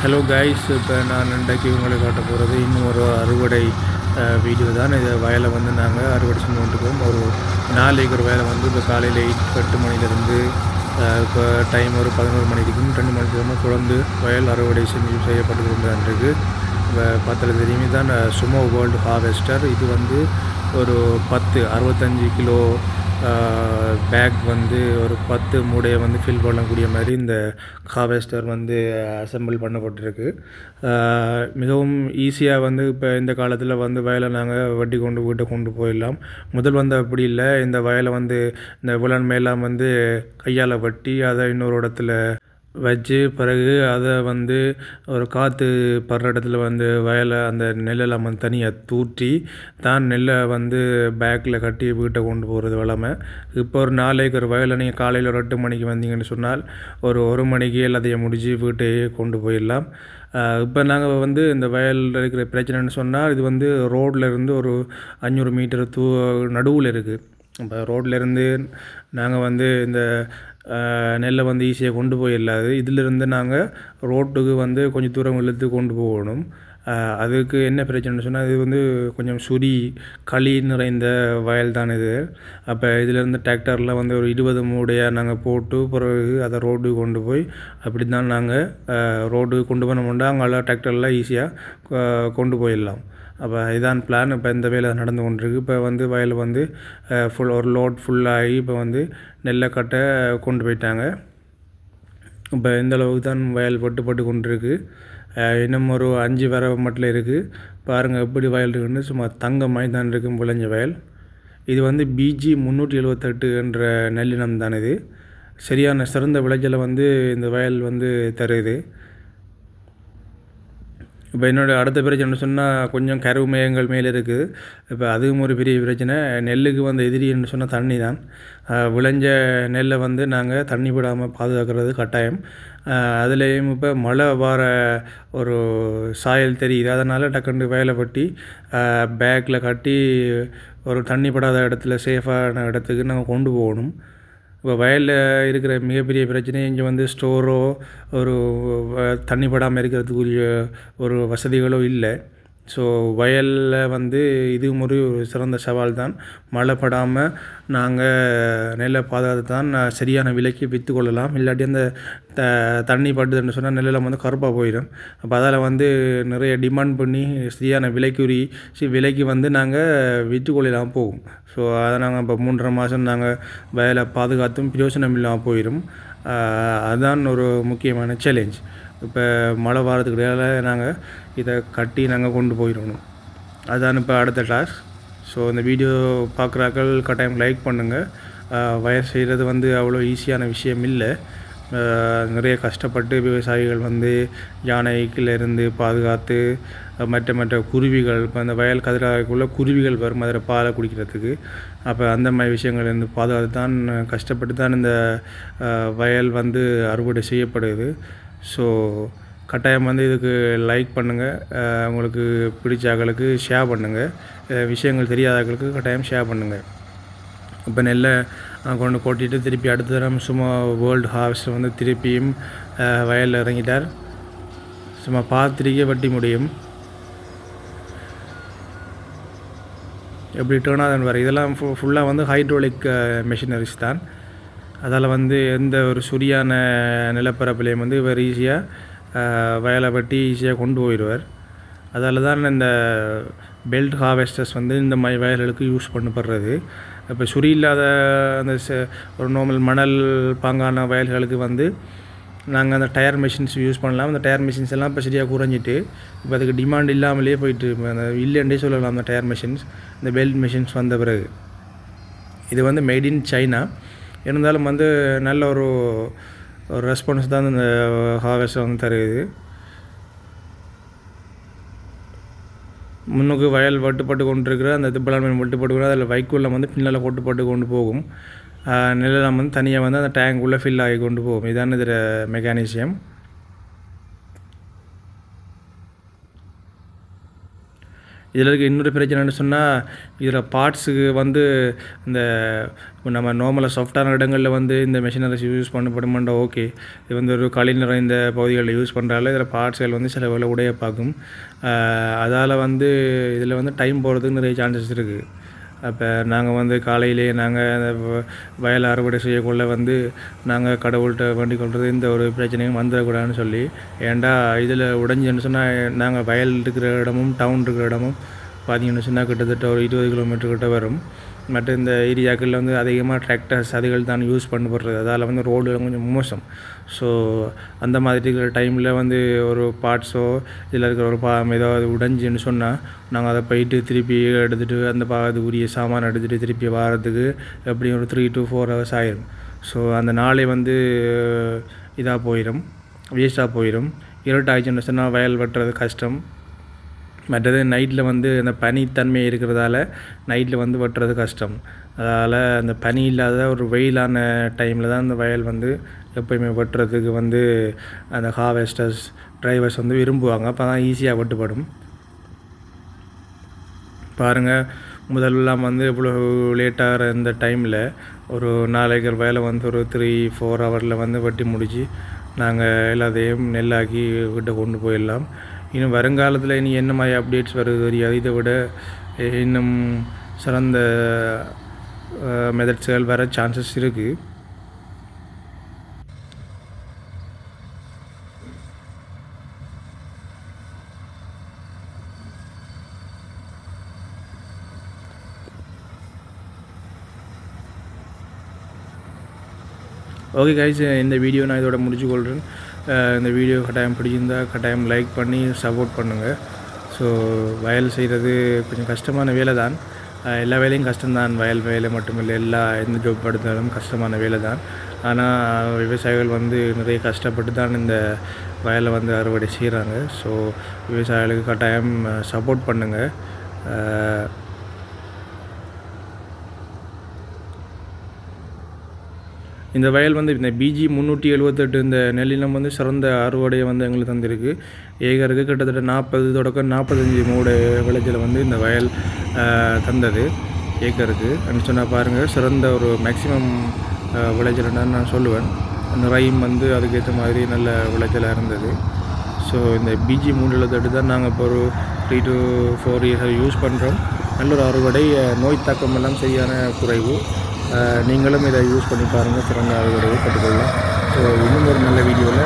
Hello guys இப்போ நான் இன்றைக்கு உங்களை காட்ட போகிறது இன்னும் ஒரு அறுவடை வீடியோ தான். இது வயலை வந்து நாங்கள் அறுவடை செஞ்சு கொண்டுருக்கோம். ஒரு நாலு ஏக்கர் வயலை வந்து இப்போ காலையில் எயிட் எட்டு மணிலேருந்து இப்போ டைம் ஒரு பதினோரு மணிக்கும் ரெண்டு மணிக்கு நேரமாக தொடர்ந்து வயல் அறுவடை செஞ்சு செய்யப்பட்டு கொண்டிருக்கு இப்போ பத்தில் தெரியுமே தான் சுமோ வேர்ல்டு ஹார்வெஸ்டர் இது வந்து ஒரு பத்து அறுபத்தஞ்சி கிலோ பேக் வந்து ஒரு பத்து மூடையை வந்து ஃபில் பண்ணக்கூடிய மாதிரி இந்த ஹார்வெஸ்டர் வந்து அசெம்பிள் பண்ணப்பட்டிருக்கு. மிகவும் ஈஸியாக வந்து இப்போ இந்த காலத்தில் வந்து வயலை நாங்கள் வட்டி கொண்டு வீட்டை கொண்டு போயிடலாம். முதல் வந்து அப்படி இல்லை. இந்த வயலை வந்து இந்த விலன் மேலாம் வந்து கையால் வட்டி அதை இன்னொரு இடத்துல வச்சு பிறகு அதை வந்து ஒரு காற்று படுற இடத்துல வந்து வயலை அந்த நெல்லெல்லாம் வந்து தனியாக தூற்றி தான் நெல்லை வந்து பேக்கில் கட்டி வீட்டை கொண்டு போகிறது வளமை இப்போ ஒரு நாலு ஏக்கர் வயலை நீங்கள் காலையில் ஒரு எட்டு மணிக்கு வந்தீங்கன்னு சொன்னால் ஒரு ஒரு மணிக்கு எல்லாத்தையும் முடித்து வீட்டையே கொண்டு போயிடலாம். இப்போ நாங்கள் வந்து இந்த வயலில் இருக்கிற பிரச்சனைன்னு சொன்னால் இது வந்து ரோட்டில் இருந்து ஒரு அஞ்சூறு மீட்டர் தூ நடுவில் இருக்குது இப்போ ரோட்லேருந்து நாங்கள் வந்து இந்த நெல்லை வந்து ஈஸியாக கொண்டு போயிடலாது இதிலிருந்து நாங்கள் ரோட்டுக்கு வந்து கொஞ்சம் தூரம் இழுத்து கொண்டு போகணும். அதுக்கு என்ன பிரச்சனைன்னு சொன்னால் இது வந்து கொஞ்சம் சுரி களி நிறைந்த வயல் தான் இது. அப்போ இதிலேருந்து டிராக்டரில் வந்து ஒரு இருபது மூடையாக நாங்கள் போட்டு பிறகு அதை ரோட்டுக்கு கொண்டு போய் அப்படி தான் நாங்கள் ரோடு கொண்டு போனோம்னா அங்கே டிராக்டரில் ஈஸியாக கொண்டு போயிடலாம். அப்போ இதான் பிளான் இப்போ இந்த வேலை நடந்து கொண்டிருக்கு. இப்போ வந்து வயல் வந்து ஃபுல் ஒரு லோட் ஃபுல்லாகி இப்போ வந்து நெல்லை கட்ட கொண்டு போயிட்டாங்க. இப்போ இந்த அளவுக்கு தான் வயல் பட்டு பட்டு கொண்டிருக்கு. இன்னும் ஒரு அஞ்சு வர மட்டும் இருக்குது பாருங்கள் எப்படி வயல் இருக்குன்னு. சும்மா தங்க மாதிரி தான் இருக்கும் விளைஞ்ச வயல். இது வந்து பிஜி முந்நூற்றி எழுபத்தெட்டு என்ற நெல்லினம் தான் இது. சரியான சிறந்த விளைச்சலை வந்து இந்த வயல் வந்து தருது. இப்போ என்னோடய அடுத்த பிரச்சனை சொன்னால் கொஞ்சம் கருவு மேகங்கள் மேலே இருக்குது இப்போ அதுவும் ஒரு பெரிய பிரச்சனை. நெல்லுக்கு வந்து எதிரின்னு சொன்னால் தண்ணி தான். விளைஞ்ச நெல்லை வந்து நாங்கள் தண்ணி விடாமல் பாதுகாக்கிறது கட்டாயம். அதுலேயும் இப்போ மழை வர ஒரு சாயல் தெரியுது. அதனால் டக்குன்னு வேலை பட்டி பேக்கில் கட்டி ஒரு தண்ணி படாத இடத்துல சேஃபான இடத்துக்கு நாங்கள் கொண்டு போகணும். இப்போ வயலில் இருக்கிற மிகப்பெரிய பிரச்சனை இங்கே வந்து ஸ்டோரோ ஒரு தண்ணி படாமல் இருக்கிறதுக்குரிய ஒரு வசதிகளோ இல்லை. ஸோ வயலில் வந்து இது முறை ஒரு சிறந்த சவால் தான். மழை படாமல் நாங்கள் நெல்லை பாதுகாத்து தான் சரியான விலைக்கு விற்று கொள்ளலாம். இல்லாட்டி அந்த த தண்ணி பட்டுதுன்னு சொன்னால் நெல்லெல்லாம் வந்து கருப்பாக போயிடும். அப்போ அதில் வந்து நிறைய டிமாண்ட் பண்ணி சரியான விலைக்குரி விலைக்கு வந்து நாங்கள் விற்று கொள்ளலாம் போகும். ஸோ அதை நாங்கள் இப்போ மூன்றரை மாதம் நாங்கள் வயலை பாதுகாத்தும் பிரயோஜனம் இல்லாமல் போயிடும் அதுதான் ஒரு முக்கியமான சேலஞ்ச் இப்போ மழை வாரத்துக்கு இடையால நாங்கள் இதை கட்டி நாங்கள் கொண்டு போயிடணும். அதுதான் இப்போ அடுத்த டாஸ்க் ஸோ இந்த வீடியோ பார்க்குறாக்கள் கட்டாயம் லைக் பண்ணுங்கள் வயர் செய்கிறது வந்து அவ்வளோ ஈஸியான விஷயம் இல்லை. நிறைய கஷ்டப்பட்டு விவசாயிகள் வந்து யானைக்கிலிருந்து பாதுகாத்து மற்ற மற்ற குருவிகள் இப்போ அந்த வயல் கதிராக்குள்ளே குருவிகள் வரும் அதில் பாலை குடிக்கிறதுக்கு. அப்போ அந்த மாதிரி விஷயங்கள்லேருந்து பாதுகாத்து தான் கஷ்டப்பட்டு தான் இந்த வயல் வந்து அறுவடை செய்யப்படுது. ஸோ கட்டாயம் வந்து இதுக்கு லைக் பண்ணுங்கள் உங்களுக்கு பிடிச்சாக்களுக்கு ஷேர் பண்ணுங்கள் விஷயங்கள் தெரியாதவர்களுக்கு கட்டாயம் ஷேர் பண்ணுங்கள் இப்போ நெல்லை கொண்டு கொட்டிட்டு திருப்பி அடுத்த தரம் சும்மா வேர்ல்டு ஹார்வெஸ்ட் வந்து திருப்பியும் வயலில் இறங்கிட்டார். சும்மா பார்த்துருக்கே வட்டி முடியும். எப்படி டேர்ன் ஆகுதுன்னு வர இதெல்லாம் ஃபுல்லாக வந்து ஹைட்ரோலிக் மெஷினரிஸ் தான். அதால் வந்து எந்த ஒரு சுரியான நிலப்பரப்புலேயும் வந்து இவர் ஈஸியாக வயலை வெட்டி ஈஸியாக கொண்டு போயிடுவார் அதால் தான் இந்த பெல்ட் ஹார்வெஸ்டர்ஸ் வந்து இந்த மாதிரி வயல்களுக்கு யூஸ் பண்ணப்படுறது. இப்போ சுரி இல்லாத அந்த ஒரு நார்மல் மணல் பாங்கான வயல்களுக்கு வந்து நாங்கள் அந்த டயர் மிஷின்ஸ் யூஸ் பண்ணலாம். அந்த டயர் மிஷின்ஸ் எல்லாம் இப்போ சரியாக குறைஞ்சிட்டு இப்போ அதுக்கு டிமாண்ட் இல்லாமலேயே போயிட்டு அந்த இல்லைன்றே சொல்லலாம் அந்த டயர் மிஷின்ஸ் இந்த பெல்ட் மிஷின்ஸ் வந்த பிறகு. இது வந்து மேட் இன் சைனா இருந்தாலும் வந்து நல்ல ஒரு ஒரு ரெஸ்பான்ஸ் தான் இந்த ஹார்வெஸ்ட் வந்து தருது. முன்னுக்கு வயல் வெட்டுப்பட்டு கொண்டு இருக்கிற அந்த திப்பலான் மீன் வெட்டுப்பட்டு கொண்டு அதில் வைக்கோலில் வந்து பின்னால் கொட்டுப்பட்டு கொண்டு போகும். நெல்லாம் வந்து தனியாக வந்து அந்த டேங்க் உள்ளே ஃபில் ஆகி கொண்டு போகும். இதான இதில் மெக்கானிசியம் இதில் இருக்க இன்னொரு பிரச்சனைன்னு சொன்னால் இதில் பார்ட்ஸுக்கு வந்து இந்த நம்ம நார்மலாக சாஃப்டான இடங்களில் வந்து இந்த மெஷினரிஸ் யூஸ் பண்ணப்படுமாண்டா ஓகே இது வந்து ஒரு களி நிறைந்த பகுதிகளில் யூஸ் பண்ணுறால இதில் பார்ட்ஸ்கள் வந்து சில வேலை உடைய பார்க்கும் அதால் வந்து இதில் வந்து டைம் போகிறதுக்கு நிறைய சான்சஸ் இருக்குது அப்போ நாங்கள் வந்து காலையிலே நாங்கள் அந்த வயல் அறுவடை செய்யக்குள்ள வந்து நாங்கள் கடவுள்கிட்ட வேண்டிக் கொள்வது இந்த ஒரு பிரச்சனையும் வந்துடக்கூடாதுன்னு சொல்லி. ஏன்டா இதில் உடஞ்சுன்னு சொன்னால் நாங்கள் வயல் இருக்கிற இடமும் டவுன் இருக்கிற இடமும் பார்த்தீங்கன்னு சொன்னால் கிட்டத்தட்ட ஒரு இருபது கிலோமீட்டர் கிட்ட வரும். மற்ற இந்த ஏரியாக்களில் வந்து அதிகமாக டிராக்டர்ஸ் அதுகள் தான் யூஸ் பண்ணப்படுறது. அதால் வந்து ரோடு கொஞ்சம் மோசம். ஸோ அந்த மாதிரி இருக்கிற டைமில் வந்து ஒரு பார்ட்ஸோ இதில் இருக்கிற ஒரு பா ஏதாவது உடஞ்சின்னு சொன்னால் நாங்கள் அதை போயிட்டு திருப்பி எடுத்துகிட்டு அந்த பா உரிய சாமான் எடுத்துகிட்டு திருப்பி வாரத்துக்கு எப்படியும் ஒரு த்ரீ டு ஃபோர் ஹவர்ஸ் ஆயிரும். ஸோ அந்த நாளே வந்து இதாக போயிடும் வேஸ்ட்டாக போயிடும் இருட்டாகிச்சுன்னு சொன்னால் வயல் வெட்டுறது கஷ்டம். மற்றது நைட்டில் வந்து அந்த பனித்தன்மை இருக்கிறதால நைட்டில் வந்து வெட்டுறது கஷ்டம். அதனால் அந்த பனி இல்லாத ஒரு வெயிலான டைமில் தான் அந்த வயல் வந்து எப்போயுமே வெட்டுறதுக்கு வந்து அந்த ஹார்வெஸ்டர்ஸ் டிரைவர்ஸ் வந்து விரும்புவாங்க. அப்போ தான் ஈஸியாக வெட்டுப்படும். பாருங்கள் முதல்லாம் வந்து இவ்வளோ லேட்டாகிற இந்த டைமில் ஒரு நாளைக்கு வேலை வந்து ஒரு த்ரீ ஃபோர் ஹவரில் வந்து வெட்டி முடித்து நாங்கள் எல்லாத்தையும் நெல்லாக்கி வீட்டை கொண்டு போயிடலாம். இன்னும் வருங்காலத்தில் இனி என்ன மாதிரி அப்டேட்ஸ் வருது தெரியாது. இதை விட இன்னும் சிறந்த மெதட்ஸ்கள் வர சான்சஸ் இருக்குது ஓகே கைஸ் இந்த வீடியோ நான் இதோட முடிச்சு கொள்கிறேன் இந்த வீடியோ கட்டாயம் பிடிச்சிருந்தால் கட்டாயம் லைக் பண்ணி சப்போர்ட் பண்ணுங்கள் ஸோ வயல் செய்கிறது கொஞ்சம் கஷ்டமான வேலை தான். எல்லா வேலையும் கஷ்டம்தான். வயல் வேலை மட்டுமில்லை எல்லா எந்த ஜாப் எடுத்தாலும் கஷ்டமான வேலை தான். ஆனால் விவசாயிகள் வந்து நிறைய கஷ்டப்பட்டு தான் இந்த வயலை வந்து அறுவடை செய்கிறாங்க ஸோ விவசாயிகளுக்கு கட்டாயம் சப்போர்ட் பண்ணுங்கள் இந்த வயல் வந்து இந்த பிஜி முந்நூற்றி எழுபத்தெட்டு இந்த நெல்லினம் வந்து சிறந்த அறுவடையை வந்து எங்களுக்கு தந்திருக்கு. ஏக்கருக்கு கிட்டத்தட்ட நாற்பது தொடக்கம் நாற்பத்தஞ்சு மூட விளைச்சலை வந்து இந்த வயல் தந்தது ஏக்கருக்கு. அப்படின்னு சொன்னால் பாருங்கள் சிறந்த ஒரு மேக்ஸிமம் விளைச்சல்னு நான் சொல்லுவேன். அந்த ரைம் வந்து அதுக்கேற்ற மாதிரி நல்ல விளைச்சலாக இருந்தது. ஸோ இந்த பிஜி மூணு எழுபத்தெட்டு தான் நாங்கள் இப்போ ஒரு three to four years use பண்ணுறோம் நல்ல ஒரு அறுவடை நோய் தாக்கம் எல்லாம் சரியான குறைவு. நீங்களும் இதை யூஸ் பண்ணி பாருங்கள் சிறந்த அறுவடையை கற்றுக்கொள்ளலாம் ஸோ இன்னும் ஒரு நல்ல வீடியோவில்